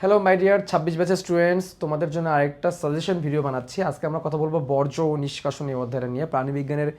Hello my dear ছাব্বিশ ব্যাচের students তোমাদের জন্য আরেকটা সাজেশন ভিডিও বানাচ্ছি। আজকে আমরা কথা বলব বর্জ্য ও নিষ্কাশনী অধ্যায়টা নিয়ে। প্রাণীবিজ্ঞানের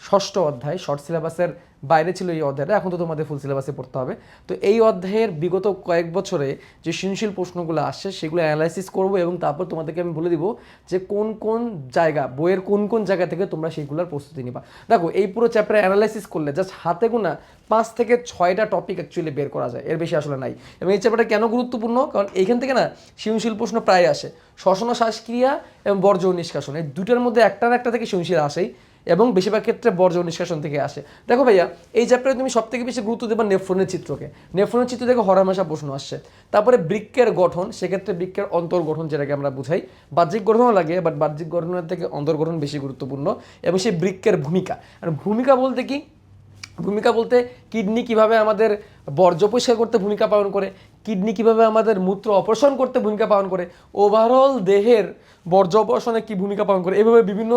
ষষ্ঠ অধ্যায় শর্ট সিলেবাসের বাইরে ছিল এই অধ্যায়টা, এখন তো তোমাদের ফুল সিলেবাসে পড়তে হবে। তো এই অধ্যায়ের বিগত কয়েক বছরে যে সৃজনশীল প্রশ্নগুলো আসছে, সেগুলো অ্যানালাইসিস করব এবং তারপর তোমাদেরকে আমি বলে দিব যে কোন কোন জায়গা, বইয়ের কোন কোন জায়গা থেকে তোমরা সেইগুলোর প্রস্তুতি নিবা। দেখো, এই পুরো চ্যাপ্টার অ্যানালাইসিস করলে জাস্ট হাতে গোনা পাঁচ থেকে ছয়টা টপিক অ্যাকচুয়ালি বের করা যায়, এর বেশি আসলে নাই। এবং এই চ্যাপ্টারটা কেন গুরুত্বপূর্ণ? কারণ এইখান থেকে না সৃজনশীল প্রশ্ন প্রায় আসে। শ্বসন শ্বাসক্রিয়া এবং বর্জ্য নিষ্কাশন, এই দুটার মধ্যে একটা না একটা থেকে সৃজনশীল আসেই। এবং বেশিরভাগ ক্ষেত্রে বর্জ্য নিষ্কাশন থেকে আসে। দেখো ভাইয়া, এই চ্যাপ্টারে তুমি সব থেকে বেশি গুরুত্ব দেবা নেফ্রনের চিত্রকে। নেফ্রনের চিত্র থেকে হরামেশা প্রশ্ন আসছে। তারপরে বৃক্ষের গঠন, সেক্ষেত্রে বৃক্কের অন্তর্গঠন যেটাকে আমরা বুঝাই। বাহ্যিক গঠনও লাগে বাট বাহ্যিক গঠনের থেকে অন্তর্গঠন বেশি গুরুত্বপূর্ণ এবং সেই বৃক্ষের ভূমিকা। আর ভূমিকা বলতে কি? ভূমিকা বলতে কিডনি কীভাবে আমাদের বর্জ্য পরিষ্কার করতে ভূমিকা পালন করে, কিডনি কীভাবে আমাদের মূত্র অপারেশন করতে ভূমিকা পালন করে ওভারঅল দেহের বর্জ্য অপারেশনে কী ভূমিকা পালন করে, এভাবে বিভিন্ন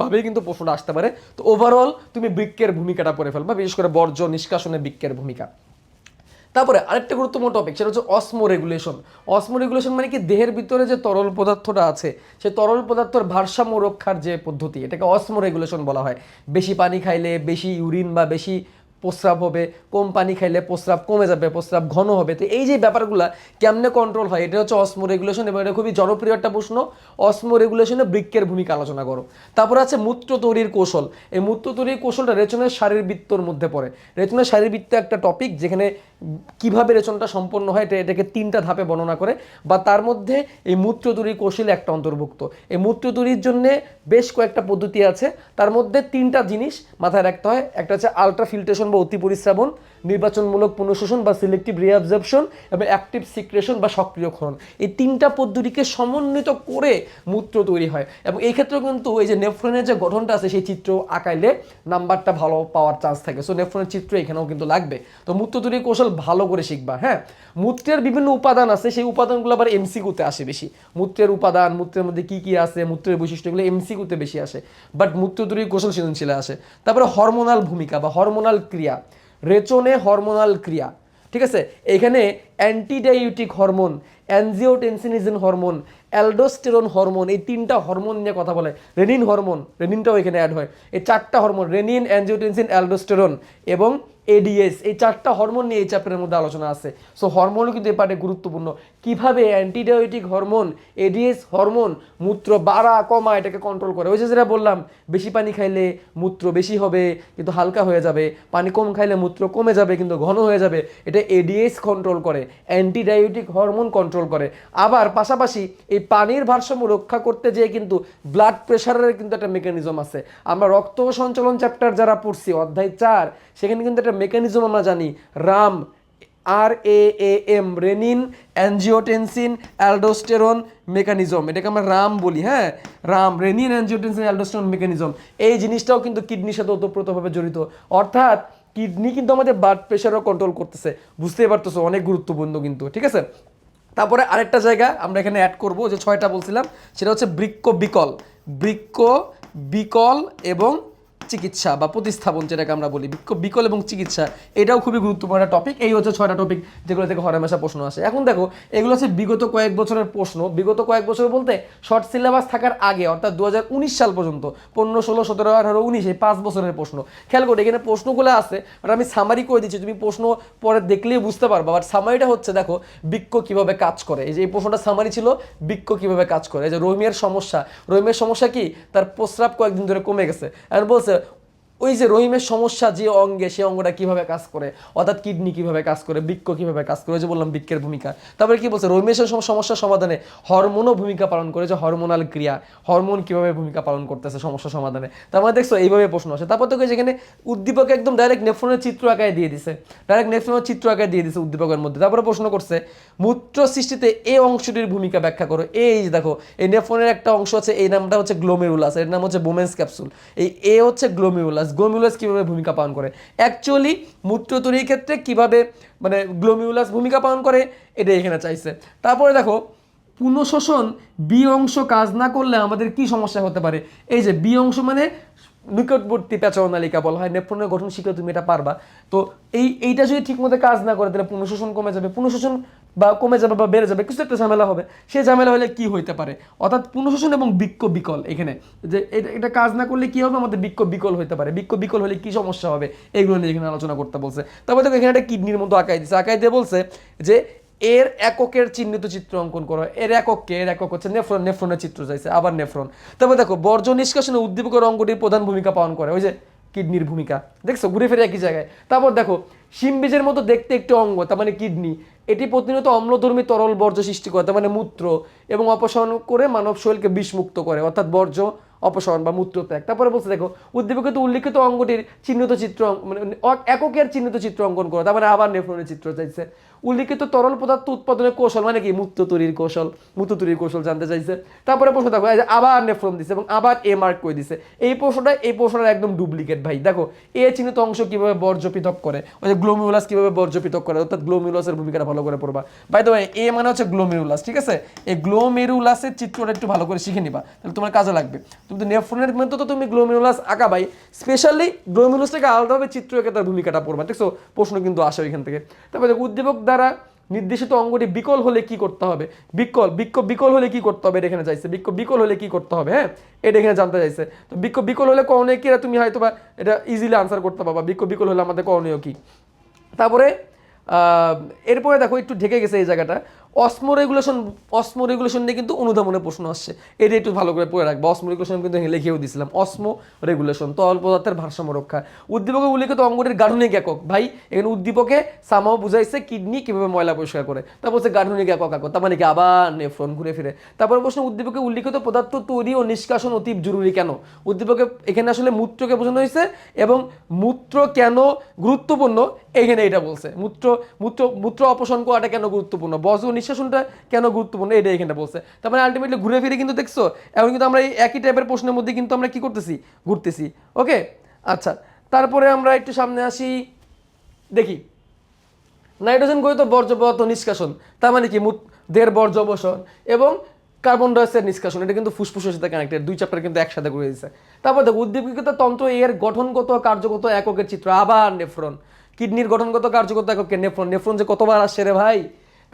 ভাবেই কিন্তু প্রশ্নটা আসতে পারে। তো ওভারঅল তুমি বৃক্ষের ভূমিকাটা পড়ে ফেলবা, বিশেষ করে বর্জ্য নিষ্কাশনে বৃক্ষের ভূমিকা। তারপরে আরেকটা গুরুত্বপূর্ণ টপিক সেটা হচ্ছে অসমো রেগুলেশন অসমো রেগুলেশন মানে কি? দেহের ভিতরে যে তরল পদার্থটা আছে, সেই তরল পদার্থের ভারসাম্য রক্ষার যে পদ্ধতি, এটাকে অসমো রেগুলেশন বলা হয়। বেশি পানি খাইলে বেশি ইউরিন বা বেশি প্রস্রাব হবে, কম পানি খাইলে প্রস্রাব কমে যাবে, প্রস্রাব ঘন হবে। তো এই যে ব্যাপারগুলো কেমনে কন্ট্রোল হয়, এটা হচ্ছে অসমো রেগুলেশন এবং এটা খুবই জনপ্রিয় একটা প্রশ্ন। অসমো রেগুলেশনে বৃক্ষের ভূমিকা আলোচনা করো। তারপর আছে মূত্র তৈরির কৌশল। এই মূত্র তৈরির কৌশলটা রেচনের শারীরবৃত্তর মধ্যে পড়ে। রেচনের শারীরবৃত্ত একটা টপিক যেখানে কীভাবে রেচনটা সম্পন্ন হয়, এটা এটাকে তিনটা ধাপে বর্ণনা করে, বা তার মধ্যে এই মূত্রদুরি কৌশল একটা অন্তর্ভুক্ত। এই মূত্রদুরির জন্যে বেশ কয়েকটা পদ্ধতি আছে। তার মধ্যে তিনটা জিনিস মাথায় রাখতে হয়। একটা হচ্ছে আলট্রা ফিল্ট্রেশন বা অতি পরিশ্রাবণ নির্বাচনমূলক পুনঃশোষণ বা সিলেক্টিভ রিঅবজর্পশন এবং অ্যাক্টিভ সিক্রেশন বা সক্রিয়ক্ষরণ এই তিনটা পদ্ধতিকে সমন্বিত করে মূত্র তৈরি হয় এবং এই ক্ষেত্রে কিন্তু এই যে নেফ্রনের যে গঠনটা আছে, সেই চিত্র আঁকাইলে নাম্বারটা ভালো পাওয়ার চান্স থাকে। সো নেফ্রনের চিত্র এখানেও কিন্তু লাগবে। তো মূত্র তৈরির কৌশল ভালো করে শিখবা হ্যাঁ? মূত্রের বিভিন্ন উপাদান আছে, সেই উপাদানগুলো আবার এমসিকুতে আসে বেশি। মূত্রের উপাদান, মূত্রের মধ্যে কি কি আছে, মূত্রের বৈশিষ্ট্যগুলো এমসিকুতে বেশি আসে। বাট মূত্র তৈরির কৌশল সৃজনশীলে আসে। তারপরে হরমোনাল ভূমিকা বা হরমোনাল ক্রিয়া। রেচনে হরমোনাল ক্রিয়া। ঠিক আছে? এখানে antidiuretic hormone angiotensinogen hormone aldosterone hormone এই তিনটা হরমোন নিয়ে কথা বলে। রেনিন হরমোন রেনিনটাও এখানে অ্যাড হয়। এই চারটা হরমোন রেনিন অ্যানজিওটেনসিন অ্যালডোস্টেরন এবং এডিএস এই চারটা হরমোন নিয়ে এই চ্যাপ্টারের মধ্যে আলোচনা আছে। সো হরমোনও কিন্তু এই পার্টে গুরুত্বপূর্ণ। কীভাবে অ্যান্টিডায়োটিক হরমোন এডিএস হরমোন মূত্র বাড়া, কমা, এটাকে কন্ট্রোল করে? ওই যে যেটা বললাম, বেশি পানি খাইলে মূত্র বেশি হবে, কিন্তু হালকা হয়ে যাবে। পানি কম খাইলে মূত্র কমে যাবে, কিন্তু ঘন হয়ে যাবে। এটা এডিএস কন্ট্রোল করে অ্যান্টিডায়োটিক হরমোন কন্ট্রোল করে। আবার পাশাপাশি এই পানির ভারসাম্য রক্ষা করতে যেয়ে কিন্তু ব্লাড প্রেশারের কিন্তু একটা মেকানিজম আছে। আমরা রক্ত সঞ্চালন চ্যাপ্টার যারা পড়ছি, অধ্যায় চার, সেখানে কিন্তু একটা মেকানিজম আমরা জানি RAAM R A A M renin angiotensin aldosterone mechanism এটাকে আমরা রাম বলি হ্যাঁ? RAAM renin angiotensin aldosterone mechanism এই জিনিসটাও কিন্তু কিডনির সাথে ওতপ্রোতভাবে জড়িত। অর্থাৎ কিডনি কিন্তু আমাদের ব্লাড প্রেশারও কন্ট্রোল করতেছে। বুঝতেই পারতেছো, অনেক গুরুত্বপূর্ণ কিন্তু, ঠিক আছে? তারপরে আরেকটা জায়গা আমরা এখানে অ্যাড করব, যে ছয়টা বলছিলাম, সেটা হচ্ছে বৃক্ক বিকল। বৃক্ক বিকল এবং চিকিৎসা বা প্রতিস্থাপন যেটাকে আমরা বলি বিকল এবং চিকিৎসা, এটাও খুবই গুরুত্বপূর্ণ একটা টপিক এই হচ্ছে ছয়টা টপিক যেগুলো থেকে হরমেশা প্রশ্ন আসে। এখন দেখো, এগুলো হচ্ছে বিগত কয়েক বছরের প্রশ্ন। বিগত কয়েক বছর বলতে শর্ট সিলেবাস থাকার আগে, অর্থাৎ দু হাজার উনিশ সাল পর্যন্ত, পনেরো, ষোলো, সতেরো, আঠারো, উনিশ, এই পাঁচ বছরের প্রশ্ন। খেয়াল করে, এখানে প্রশ্নগুলো আছে বাট আমি সামারি করে দিচ্ছি। তুমি প্রশ্ন পরে দেখলেই বুঝতে পারবা বাট সামারিটা হচ্ছে দেখো, বৃক্ষ কীভাবে কাজ করে। এই যে এই প্রশ্নটা সামারি ছিল, বৃক্ষ কীভাবে কাজ করে। এই যে রোহিমের সমস্যা। রোহিমের সমস্যা কি? তার প্রস্রাব কয়েকদিন ধরে কমে গেছে। আর বলছে ওই যে রহিমের সমস্যা যে অঙ্গে, সে অঙ্গটা কীভাবে কাজ করে? অর্থাৎ কিডনি কীভাবে কাজ করে? বৃক্ষ কীভাবে কাজ করে? যে বললাম বৃক্ষের ভূমিকা। তারপরে কি বলছে? রহিমের সম- সমস্যা সমাধানে হরমোনও ভূমিকা পালন করে যে হরমোনাল ক্রিয়া। হরমোন কীভাবে ভূমিকা পালন করতেছে সমস্যা সমাধানে? তার মানে দেখছ, এইভাবে প্রশ্ন আসে। তারপর তো যেখানে উদ্দীপক একদম ডাইরেক্ট নেফ্রনের চিত্র আঁকায় দিয়ে দিছে। ডাইরেক্ট নেফ্রনের চিত্র আঁকায় দিয়ে দিছে উদ্দীপকের মধ্যে। তারপরে প্রশ্ন করছে, মূত্র সৃষ্টিতে এই অংশটির ভূমিকা ব্যাখ্যা করো। এই যে দেখো, এই নেফ্রনের একটা অংশ আছে, এই নামটা হচ্ছে গ্লোমেরুলাস এর নাম হচ্ছে বোমেন্স ক্যাপসুল এই এ হচ্ছে গ্লোমিউলাস গ্লোমিউলাস কীভাবে ভূমিকা পালন করে? অ্যাকচুয়ালি মূত্র তৈরির ক্ষেত্রে কীভাবে মানে গ্লোমিউলাস ভূমিকা পালন করে এটা এখানে চাইছে। তারপরে দেখো, পুনঃশোষণ বি অংশ কাজ না করলে আমাদের কি সমস্যা হতে পারে? এই যে বি অংশ মানে নিকটবর্তী পেঁচারণালিকা বলা হয় নেফ্রনের গঠন শিখলে তুমি এটা পারবা। তো এই, এইটা যদি ঠিক ঠিকমতো কাজ না করে, তাহলে পুনঃশোষণ কমে যাবে। পুনঃশোষণ বা কমে যাবে বা বেড়ে যাবে, কিছু একটা ঝামেলা হবে। সেই ঝামেলা হলে কি হইতে পারে? অর্থাৎ পুনঃশোষণ এবং বৃক্ষ বিকল এখানে। যে এটা কাজ না করলে কি হবে? আমাদের বৃক্ষ বিকল হইতে পারে। বৃক্ষ বিকল হলে কি সমস্যা হবে? এগুলো নিয়ে এখানে আলোচনা করতে বলছে। তারপরে দেখো, এখানে একটা কিডনির মতো আঁকাই দিচ্ছে আঁকাই দিয়ে বলছে যে এর এককের চিহ্নিত চিত্র অঙ্কন করো। এর এককে এর একক হচ্ছে নেফ্রন। নেফ্রনের চিত্র চাইছে, আবার নেফ্রন। তারপর দেখো, বর্জ্য নিষ্কাশনে উদ্দীপকের অঙ্গটির প্রধান ভূমিকা পালন করে। ওই যে কিডনির ভূমিকা। দেখছ? ঘুরে ফিরে একই জায়গায়। তারপর দেখো শিমবীজের মতো দেখতে একটি অঙ্গ, তার মানে কিডনি। এটি প্রতিনিয়ত অম্লধর্মী তরল বর্জ্য সৃষ্টি করে, তার মানে মূত্র এবং অপসারণ করে মানব শরীরকে বিষমুক্ত করে, অর্থাৎ বর্জ্য অপসারণ বা মূত্র ত্যাগ তারপরে বলছে দেখো উদ্দীপকে উল্লিখিত অঙ্গটির চিহ্নিত চিত্র অঙ্ক- মানে এককের চিহ্নিত চিত্র অঙ্কন করো তারপরে আবার নেফ্রনের চিত্র চাইছে। উল্লিখিত তরল পদার্থ উৎপাদনের কৌশল মানে কি? মূত্র তৈরির কৌশল মূত্র তৈরির কৌশল জানতে চাইছে। তারপরে প্রশ্ন দেখো আবার নেফ্রন দিছে এবং আবার এ মার্ক করে দিছে। এই প্রশ্নটা এই প্রশ্নটা একদম ডুপ্লিকেট ভাই। দেখো এ চিহ্নিত অংশ কীভাবে বর্জ্য পৃথক করে? ওই যে গ্লোমিউলাস কীভাবে বর্জ্য পৃথক করে? অর্থাৎ গ্লোমিউলাসের ভূমিকাটা ভালো করে পড়বা। বাই দ্য এ মানে হচ্ছে গ্লোমেরুলাস ঠিক আছে? এই গ্লোমেরুলাসের চিত্রটা একটু ভালো করে শিখে নিবা, তাহলে তোমার কাজে লাগবে। তুমি তো নেফ্রনের মধ্যে তো তুমি গ্লোমেরুলাস আঁকা ভাই। স্পেশালি গ্লোমেরুলাসটাকে আলাদাভাবে চিত্র এঁকে তার ভূমিকাটা পড়বা, দেখছ? প্রশ্ন কিন্তু আসে ওইখান থেকে। তারপরে উদ্দীপক দ্বারা নির্দেশিত অঙ্গটি বিকল হলে কি করতে হবে? বিকল বিক্ষ বিকল হলে কি করতে হবে? এটা এখানে চাইছে। বিক্ষ বিকল হলে কি করতে হবে? হ্যাঁ? এটা এখানে জানতে চাইছে। তো বিক্ষ বিকল হলে করণীয় কি তুমি হয়তো বা এটা ইজিলি আনসার করতে পারবা। বিক্ষ বিকল হলে আমাদের করণীয় কি তারপরে এরপরে দেখো, একটু ঢেকে গেছে এই জায়গাটা। অসমো রেগুলেশন অসমো রেগুলেশন নিয়ে কিন্তু অনুধাবনের প্রশ্ন আসছে। এটা একটু ভালো করে পড়ে রাখব। অসমো রেগুলেশন কিন্তু লিখেও দিয়েছিলাম অসমো রেগুলেশন তরল পদার্থের ভারসাম্য রক্ষা। উদ্দীপকে উল্লেখিত অঙ্গটির গাঠনিক একক। ভাই, এখানে উদ্দীপকে সামাও বুঝাইছে কিডনি কীভাবে ময়লা পরিষ্কার করে। তারপর হচ্ছে গাঠনিক একক একক তার মানে কি আবার নেফ্রন ঘুরে ফিরে। তারপরে প্রশ্ন, উদ্দীপকে উল্লেখিত পদার্থ তৈরি ও নিষ্কাশন অতি জরুরি কেন? উদ্দীপকে এখানে আসলে মূত্রকে বোঝানো হয়েছে এবং মূত্র কেন গুরুত্বপূর্ণ? এখানে এটা বলছে। মূত্র মূত্র মূত্র অপসারণ করাটা কেন গুরুত্বপূর্ণ? বজ ও নিঃশ্বাসনটা কেন গুরুত্বপূর্ণ? এটা এখানে বলছে। তার মানে আলটিমেটলি ঘুরে ফিরে কিন্তু দেখছ, এখন কিন্তু আমরা এই একই টাইপের প্রশ্নের মধ্যে কিন্তু আমরা কি করতেছি? ঘুরতেছি। ওকে আচ্ছা। তারপরে আমরা একটু সামনে আসি। দেখি। নাইট্রোজেন গঠিত বর্জ্য পদার্থ নিষ্কাশন, তার মানে কি? দেহের বর্জ্য অবসর এবং কার্বন ডাইঅক্সাইড নিষ্কাশন। এটা কিন্তু ফুসফুসের সাথে কানেক্টেড দুই চ্যাপ্টার কিন্তু একসাথে করে দিয়েছে। তারপর দেখো উদ্দীপিত তন্ত্র এর গঠনগত কার্যগত এককের চিত্র। আবার নেফ্রন। কিডনির গঠনগত কার্যগত এককের নেফ্রন। নেফ্রন যে কতবার আসছে রে ভাই?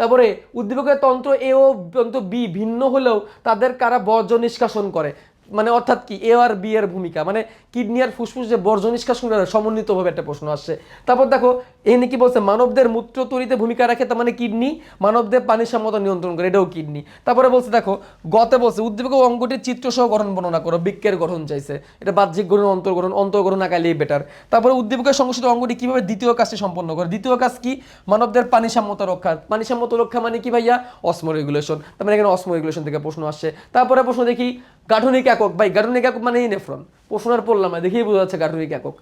তারপরে উদ্দীপকের তন্ত্র এ ও তন্ত্র বি ভিন্ন হলেও তাদের কারা বর্জ্য নিষ্কাশন করে। মানে অর্থাৎ কি এ আর বি এর ভূমিকা মানে কিডনি আর ফুসফুস যে বর্জ্য নিষ্কাশন সমন্বিতভাবে একটা প্রশ্ন আসছে। তারপর দেখো, এখানে কি বলছে, মানবদের মূত্র তৈরিতে ভূমিকা রাখে, তার মানে কিডনি, মানবদের পানির সম্মত নিয়ন্ত্রণ করে, এটাও কিডনি। তারপরে বলছে দেখো, গতে বলছে, উদ্দীপক অঙ্গটির চিত্র সহ গঠন বর্ণনা করো বৃক্ষের গঠন চাইছে। এটা বাহ্যিক গঠন, অন্তর্গঠন অন্তর্গঠন আঁকাইলেই বেটার তারপরে উদ্দীপকের সংশ্লিষ্ট অঙ্গটি কীভাবে দ্বিতীয় কাজটি সম্পন্ন করে? দ্বিতীয় কাজ কি? মানবদের পানি সম্মত রক্ষা। পানি সম্মত রক্ষা মানে কি ভাইয়া? অসমো রেগুলেশন তার মানে এখানে অসমো রেগুলেশন থেকে প্রশ্ন আসছে। তারপরে প্রশ্ন দেখি গাঠনিক একক ভাই গাঠনিক একক মানে নেফ্রন প্রশ্ন আর পড়লাম দেখেই বোঝা যাচ্ছে গাঠনিক একক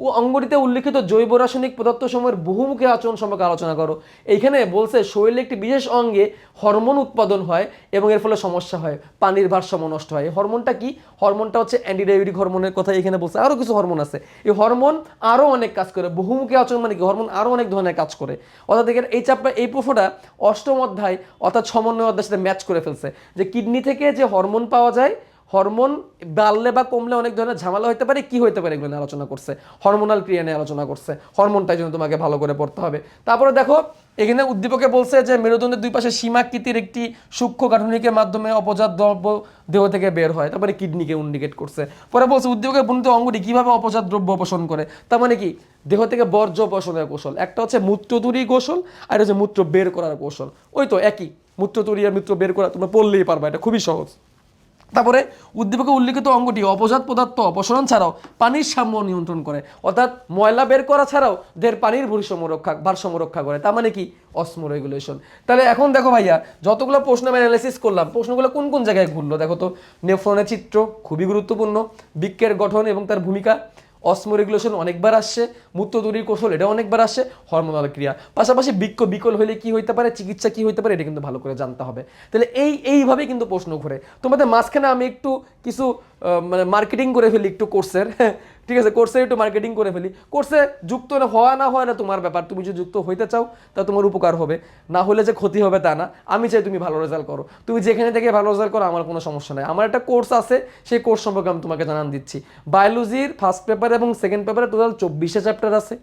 ও অঙ্গটিতে উল্লিখিত জৈব রাসায়নিক পদার্থ সময়ের বহুমুখী আচরণ সম্পর্কে আলোচনা করো। এইখানে বলছে, শরীরে একটি বিশেষ অঙ্গে হরমোন উৎপাদন হয় এবং এর ফলে সমস্যা হয়, পানির ভারসাম্য নষ্ট হয়। হরমোনটা কি? হরমোনটা হচ্ছে অ্যান্টিডায়াবেটিক হরমোনের কথা এখানে বলছে। আরও কিছু হরমোন আছে। এই হরমোন আরও অনেক কাজ করে। বহুমুখী আচরণ মানে কি? হরমোন আরও অনেক ধরনের কাজ করে। অর্থাৎ এখানে এই চাপটা, এই প্রশ্নটা অষ্টম অধ্যায় অর্থাৎ সমন্বয় অধ্যায়ের সাথে ম্যাচ করে ফেলছে। যে কিডনি থেকে যে হরমোন পাওয়া যায় হরমোন বাড়লে বা কমলে অনেক ধরনের ঝামেলা হতে পারে, কি হতে পারে এগুলো নিয়ে আলোচনা করছে হরমোনাল ক্রিয়া নিয়ে আলোচনা করছে হরমোনটাই জন্য তোমাকে ভালো করে পড়তে হবে। তারপরে দেখো, এখানে উদ্দীপকে বলছে যে মেরুদণ্ডের দুই পাশে সীমাকৃতির একটি সূক্ষ্ম গাঠনিকের মাধ্যমে অপজাত দ্রব্য দেহ থেকে বের হয়, তারপরে কিডনিকে ইন্ডিকেট করছে। পরে বলছে উদ্দীপকের বর্ণিত অঙ্গটি কীভাবে অপজাত দ্রব্য অপসারণ করে, তার মানে কি, দেহ থেকে বর্জ্য অপসারণের কৌশল, একটা হচ্ছে মূত্র তৈরি কৌশল আর হচ্ছে মূত্র বের করার কৌশল। ওই তো একই মূত্র তৈরি আর মূত্র বের করা তোমরা পড়লেই পারবা, এটা খুবই সহজ। তারপরে উদ্দীপকে উল্লিখিত অঙ্গটি অপজাত পদার্থ অপসরণ ছাড়াও পানির সাম্য নিয়ন্ত্রণ করে। অর্থাৎ ময়লা বের করা ছাড়াও দেহের পানির ভারসাম্য রক্ষা ভারসাম্য রক্ষা করে। তার মানে কি? অসমো রেগুলেশন তাহলে এখন দেখো ভাইয়া, যতগুলো প্রশ্ন আমি অ্যানালাইসিস করলাম, প্রশ্নগুলো কোন কোন জায়গায় ঘুরলো? দেখো তো, নেফ্রনের চিত্র খুবই গুরুত্বপূর্ণ বৃক্ষের গঠন এবং তার ভূমিকা। অসমো রেগুলেশন অনেকবার আসছে মূত্র তৈরির কৌশল এটা অনেকবার আসছে, হরমোনাল ক্রিয়া। পাশাপাশি বৃক্ষ বিকল হলে কি হইতে পারে, চিকিৎসা কি হইতে পারে, এটা কিন্তু ভালো করে জানতে হবে। তাহলে এই, এইভাবেই কিন্তু প্রশ্ন ঘুরে। তোমাদের মাঝখানে আমি একটু কিছু মানে মার্কেটিং করে ফেলি একটু কোর্সের ঠিক আছে কোর্সে একটু মার্কেটিং করে ফেলি। কোর্সে যুক্ত হওয়া না হয় না তোমার ব্যাপার, তুমি যদি যুক্ত হইতে চাও, তা তোমার উপকার হবে। না হলে যে ক্ষতি হবে তা না। আমি চাই তুমি ভালো রেজাল্ট করো। তুমি যেখানে থেকে ভালো রেজাল্ট করো, আমার কোনো সমস্যা নাই। আমার একটা কোর্স আছে, সেই কোর্স সম্পর্কে আমি তোমাকে জানান দিচ্ছি। বায়োলজির ফার্স্ট পেপার এবং সেকেন্ড পেপারে টোটাল চব্বিশে চ্যাপ্টার আছে।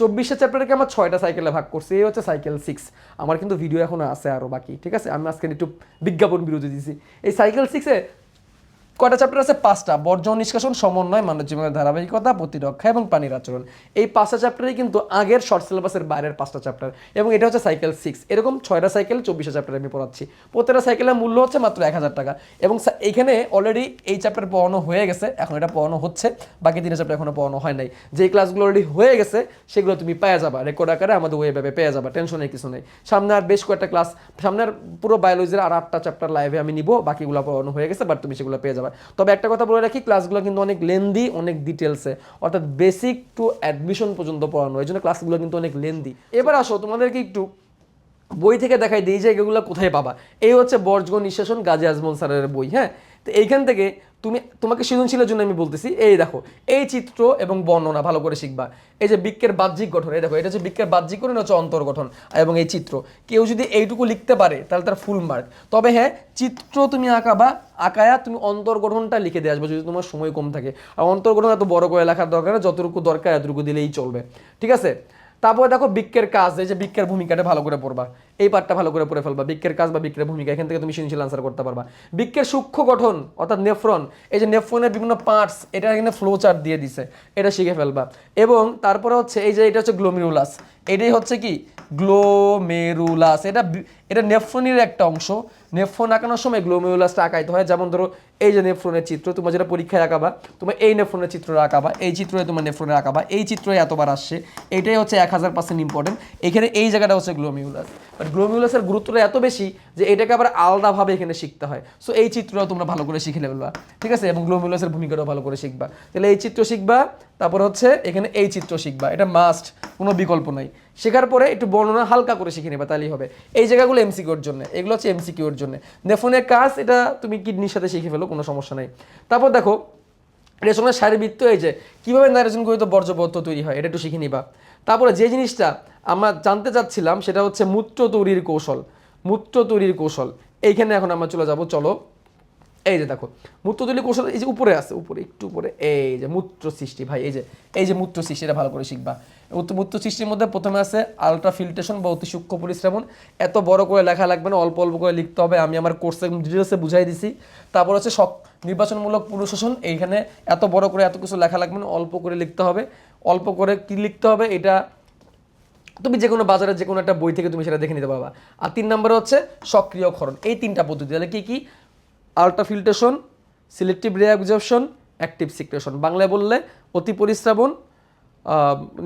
চব্বিশে চ্যাপ্টারকে আমার ছয়টা সাইকেলে ভাগ করছি, এই হচ্ছে সাইকেল সিক্স আমার কিন্তু ভিডিও এখনও আছে আরও বাকি, ঠিক আছে? আমি আজকে একটু বিজ্ঞাপন বিরতি দিয়েছি এই সাইকেল সিক্সে কয়টা চ্যাপ্টার আছে? পাঁচটা। বর্জন, নিষ্কাশন, সমন্বয়, মানব জীবনের ধারাবাহিকতা, প্রতিরক্ষা এবং পানির আচরণ। এই পাঁচটা চ্যাপ্টারই কিন্তু আগের শর্ট সিলেবাসের বাইরের পাঁচটা চ্যাপ্টার এবং এটা হচ্ছে সাইকেল সিক্স এরকম ছয়টা সাইকেল চব্বিশটা চ্যাপ্টার আমি পড়াচ্ছি। প্রত্যেকটা সাইকেলের মূল্য হচ্ছে মাত্র এক হাজার টাকা। এবং এইখানে অলরেডি এই চ্যাপ্টার পড়ানো হয়ে গেছে। এখন এটা পড়ানো হচ্ছে। বাকি তিনটা চ্যাপ্টার এখনও পড়ানো হয় নাই। যে ক্লাসগুলো অলরেডি হয়ে গেছে, সেগুলো তুমি পেয়ে যাবা। রেকর্ড আকারে আমাদের ওয়েবে পেয়ে যাবা। টেনশনের কিছু নেই। সামনে আর বেশ কয়েকটা ক্লাস সামনে পুরো বায়োলজির আর আটটা চ্যাপ্টার লাইভে আমি নিব। বাকিগুলো পড়ানো হয়ে গেছে বাট তুমি সেগুলো পেয়ে যাবে। তবে একটা কথা বলে রাখি ক্লাসগুলো কিন্তু অনেক লেন্দি অনেক ডিটেলসে অর্থাৎ বেসিক টু অ্যাডমিশন পর্যন্ত পড়ানো, এই জন্য ক্লাসগুলো কিন্তু অনেক লেন্দি এবার আসো, তোমাদেরকে একটু বই থেকে দেখাই, দিই যে এগুলো কোথায় পাবা। এই হচ্ছে বর্জগণ নিঃশাসন গাজী আজমল স্যারের বই হ্যাঁ? তো এইখান থেকে তুমি, তোমাকে সৃজনশীলের জন্য আমি বলতেছি, এই দেখো, এই চিত্র এবং বর্ণনা ভালো করে শিখবা। এই যে বৃক্ষের বাহ্যিক গঠন, এই দেখো, এটা হচ্ছে বৃক্ষের বাহ্যিক গঠন হচ্ছে অন্তর্গঠন এবং এই চিত্র। কেউ যদি এইটুকু লিখতে পারে, তাহলে তার ফুল মার্ক তবে হ্যাঁ চিত্র তুমি আঁকাবা, আঁকায়া তুমি অন্তর্গঠনটা লিখে দিয়ে আসবে, যদি তোমার সময় কম থাকে। আর অন্তর্গঠন এত বড় করে লেখার দরকার যতটুকু দরকার এতটুকু দিলেই চলবে। ঠিক আছে? তারপরে দেখো বৃক্ষের কাজ, এই যে বৃক্ষের ভূমিকাটা ভালো করে পড়বা। এই পার্টটা ভালো করে পড়ে ফেলবা। বৃক্ষের কাজ বা বৃক্ষের ভূমিকা, এখান থেকে তুমি সৃজনশীল আনসার করতে পারবা। বৃক্ষের সূক্ষ্ম গঠন, অর্থাৎ নেফ্রন, এই যে নেফ্রনের বিভিন্ন পার্টস এটা এখানে ফ্লো চার্ট দিয়ে দিছে। এটা শিখে ফেলবা। এবং তারপরে হচ্ছে, এই যে এটা হচ্ছে গ্লোমেরুলাস এটাই হচ্ছে কি? গ্লোমেরুলাস এটা এটা নেফ্রনের একটা অংশ। নেফ্রন আঁকানোর সময় গ্লোমেরুলাসটা আঁকাইতে হয়। যেমন ধরো, এই যে নেফ্রনের চিত্র, তোমার যেটা পরীক্ষায় আঁকাবা, তোমার এই নেফ্রনের চিত্র আঁকাবা, এই চিত্রে তোমার নেফ্রনের আঁকাবা, এই চিত্রই এতবার আসছে। এটাই হচ্ছে এক হাজার পার্সেন্ট ইম্পর্টেন্ট এখানে এই জায়গাটা হচ্ছে গ্লোমিউলাস বাট গ্লোমিউলাসের গুরুত্বটা এত বেশি যে এটাকে আবার আলাদাভাবে এখানে শিখতে হয়। সো এই চিত্রটাও তোমরা ভালো করে শিখে ফেলবা ঠিক আছে? এবং গ্লোমিউলাসের ভূমিকাটাও ভালো করে শিখবা। তাহলে এই চিত্র শিখবা, তারপর হচ্ছে এখানে এই চিত্র শিখবা। এটা মাস্ট কোনো বিকল্প নাই। শেখার পরে একটু বর্ণনা হালকা করে শিখে নেবা, তাহলেই হবে। এই জায়গাগুলো এমসিকিউর জন্য, এগুলো হচ্ছে এমসিকিউর জন্য। নেফোনের কাজ, এটা তুমি কিডনির সাথে শিখে ফেলো, কোনো সমস্যা নাই। তারপর দেখো, রেশনের শারীরবৃত্ত এই যে, কীভাবে নাইট্রোজেন গঠিত বর্জ্য তৈরি হয়, এটা একটু শিখে নিবা। তারপরে যে জিনিসটা আমরা জানতে চাচ্ছিলাম, সেটা হচ্ছে মূত্র তৈরির কৌশল। মূত্র তৈরির কৌশল। এইখানে এখন আমরা চলে যাব, চলো। এই যে দেখো, মূত্র তৈরির কৌশল এই যে উপরে আছে, উপরে, একটু উপরে, এই যে মূত্র সৃষ্টি, ভাই, এই যে এই যে মূত্র সৃষ্টি, এটা ভালো করে শিখবা। মূত্র- সৃষ্টির মধ্যে প্রথমে আছে আলট্রা ফিল্ট্রেশন বা অতি সূক্ষ্ম পরিশ্রমণ এত বড় করে লেখা লাগবে না, অল্প অল্প করে লিখতে হবে। আমি আমার কোর্সে ডিটেলসে বুঝাই দিছি। তারপর হচ্ছে সক, নির্বাচনমূলক পুনঃশোষণ, এইখানে এত বড় করে এত কিছু লেখা লাগবে না, অল্প করে লিখতে হবে। অল্প করে কি লিখতে হবে, এটা তুমি যে কোনো বাজারে যে কোনো একটা বই থেকে তুমি সেটা দেখে নিতে পারবা। আর তিন নম্বরে হচ্ছে সক্রিয়করণ, এই তিনটা পদ্ধতি। তাহলে কী কি? Ultra filtration, selective reabsorption active secretion. বাংলায় বললে অতি পরিশ্রাবণ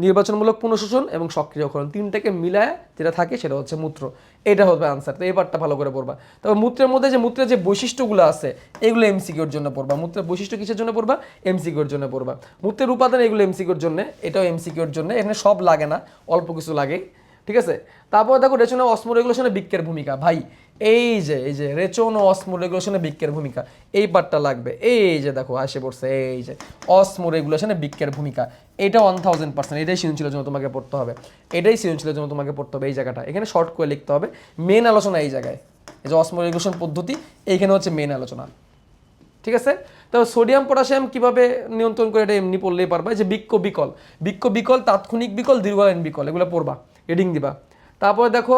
নির্বাচনমূলক পুনঃশোষণ এবং সক্রিয়করণ। তিনটাকে মিলায় যেটা থাকে সেটা হচ্ছে মূত্র। এটা হবে আনসার তো এই পার্টটা ভালো করে পড়বা। তবে মূত্রের মধ্যে যে মূত্রের যে বৈশিষ্ট্যগুলো আছে, এগুলো এমসিকিউর জন্য পড়বা। মূত্রের বৈশিষ্ট্য কিসের জন্য পড়বা? এমসিকিউর জন্য পড়বা। মূত্রের উপাদান এগুলো এমসিকিউর জন্য, এটাও এমসিকিউর জন্য। এখানে সব লাগে না, অল্প কিছু লাগে ঠিক আছে? তারপর দেখো রেচন ও অসমো রেগুলেশনে বৃক্ষের ভূমিকা। ভাই, এই যে এই যে, রেচন ও অসমো রেগুলেশনে বৃক্ষের ভূমিকা, এই পার্টটা লাগবে। এই যে দেখো, আসে পড়ছে, এই যে, অসমো রেগুলেশনে বৃক্ষের ভূমিকা। এটা ওয়ান থাউজেন্ড পার্সেন্ট এটাই সৃজনশীলের জন্য তোমাকে পড়তে হবে। এটাই সৃজনশীলের জন্য তোমাকে পড়তে হবে এই জায়গাটা। এখানে শর্ট করে লিখতে হবে মেন আলোচনা এই জায়গায়। এই যে অসমো রেগুলেশন পদ্ধতি, এইখানে হচ্ছে মেন আলোচনা। ঠিক আছে? তো সোডিয়াম পটাশিয়াম কীভাবে নিয়ন্ত্রণ করে, এটা এমনি পড়লেই পারবা। যে বৃক্ষ বিকল। বৃক্ষ বিকল, তাৎক্ষণিক বিকল দীর্ঘকালীন বিকল, এগুলো পড়বা। রিডিং দিবা। তারপরে দেখো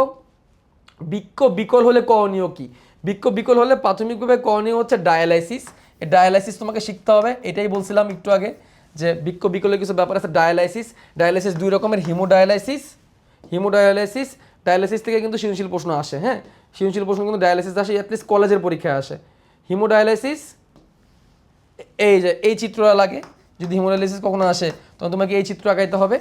বৃক্ষ বিকল হলে করণীয় কি? বৃক্ষ বিকল হলে প্রাথমিকভাবে করণীয় হচ্ছে ডায়ালাইসিস। এই ডায়ালাইসিস তোমাকে শিখতে হবে, এটাই বলছিলাম একটু আগে যে বৃক্ষ বিকলের কিছু ব্যাপার আছে, ডায়ালাইসিস। ডায়ালাইসিস দুই রকমের, হিমোডায়ালাইসিস হিমোডায়ালাইসিস। ডায়ালাইসিস থেকে কিন্তু সৃজনশীল প্রশ্ন আসে হ্যাঁ? সৃজনশীল প্রশ্ন কিন্তু ডায়ালাইসিস আসে অ্যাটলিস্ট কলেজের পরীক্ষায় আসে। হিমোডায়ালাইসিস, এই যে, এই চিত্রটা লাগে, যদি হিমোডায়ালিসিস কখনো আসে, তখন তোমাকে এই চিত্র আঁকাইতে হবে।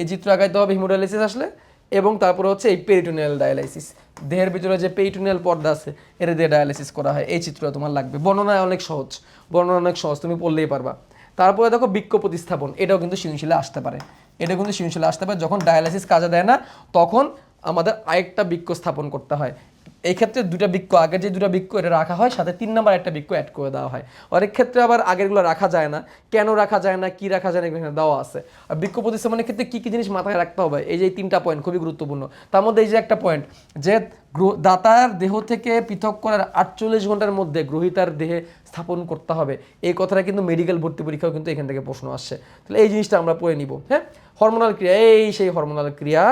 এই চিত্র আঁকাইতে হবে হিমোডায়ালিসিস আসলে এবং তারপরে হচ্ছে এই পেরিটোনিয়াল ডায়ালাইসিস দেহের ভিতরে যে পেরিটোনিয়াল পর্দা আছে এটা দিয়ে ডায়ালাইসিস করা হয়। এই চিত্রটা তোমার লাগবে। বর্ণনায় অনেক সহজ। বর্ণনা অনেক সহজ, তুমি পড়লেই পারবা। তারপরে দেখো বৃক্ষ প্রতিস্থাপন। এটাও কিন্তু সৃজনশীলে আসতে পারে। এটা কিন্তু সৃজনশীলে আসতে পারে। যখন ডায়ালাইসিস কাজে দেয় না, তখন আমাদের আরেকটা বৃক্ষ স্থাপন করতে হয়। এই ক্ষেত্রে দুটা বৃক্ষ আগে যে দুটা বৃক্ষ এটা রাখা হয়, সাথে তিন নাম্বার একটা বৃক্ষ অ্যাড করে দেওয়া হয়। অনেক ক্ষেত্রে আবার আগেরগুলো রাখা যায় না। কেন রাখা যায় না, কি রাখা যায় না এখানে দেওয়া আছে। আর বৃক্ষ প্রতিস্থাপনের ক্ষেত্রে কি কি জিনিস মাথায় রাখতে হবে? এই যে তিনটা পয়েন্ট খুবই গুরুত্বপূর্ণ। তার মধ্যে এই যে একটা পয়েন্ট যে দাতার দেহ থেকে পৃথক করার আটচল্লিশ ঘণ্টার মধ্যে গ্রহিতার দেহে স্থাপন করতে হবে। এই কথাটা কিন্তু মেডিকেল ভর্তি পরীক্ষাও কিন্তু এখান থেকে প্রশ্ন আসছে। তাহলে এই জিনিসটা আমরা পড়ে নিব হ্যাঁ? হরমোনাল ক্রিয়া, এই সেই হরমোনাল ক্রিয়া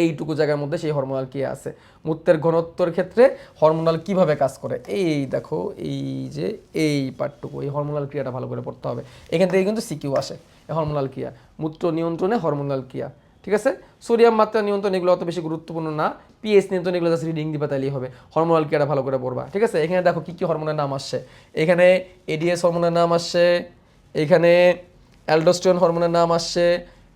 এইটুকু জায়গার মধ্যে সেই হরমোনাল কি আছে? মূত্রের ঘনত্বর ক্ষেত্রে হরমোনাল কীভাবে কাজ করে? এই দেখো, এই যে এই পার্টটুকু, এই হরমোনাল ক্রিয়াটা ভালো করে পড়তে হবে। এখান থেকে কিন্তু সিকিউ আসে হরমোনাল ক্রিয়া। মূত্র নিয়ন্ত্রণে হরমোনাল ক্রিয়া, ঠিক আছে? সোডিয়াম মাত্রা নিয়ন্ত্রণ এগুলো অত বেশি গুরুত্বপূর্ণ না পিএইচ নিয়ন্ত্রণ এগুলো জাস্ট রিডিং দিবা তাইলেই হবে। হরমোনাল ক্রিয়াটা ভালো করে পড়বা, ঠিক আছে? এখানে দেখো কি কি হরমোনের নাম আসছে। এখানে এডিএস হরমোনের নাম আসছে, এখানে অ্যালডোস্টেরন হরমোনের নাম আসছে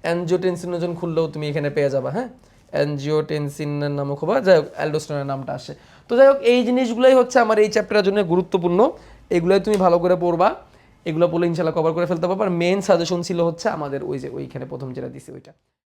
অ্যানজিওটেনসিনোজন খুললেও তুমি এখানে পেয়ে যাবা হ্যাঁ? অ্যানজিওটেনসিনের নামক খুব যাই হোক অ্যালডোস্টেরনের নামটা আসে। তো যাই হোক, এই জিনিসগুলোই হচ্ছে আমার এই চ্যাপ্টারের জন্য গুরুত্বপূর্ণ। এগুলোই তুমি ভালো করে পড়বা। এগুলো পড়লে ইনশাল্লাহ কভার করে ফেলতে পারব। আর মেন সাজেশন ছিল হচ্ছে আমাদের ওই যে ওইখানে প্রথম যেটা দিছি ওইটা।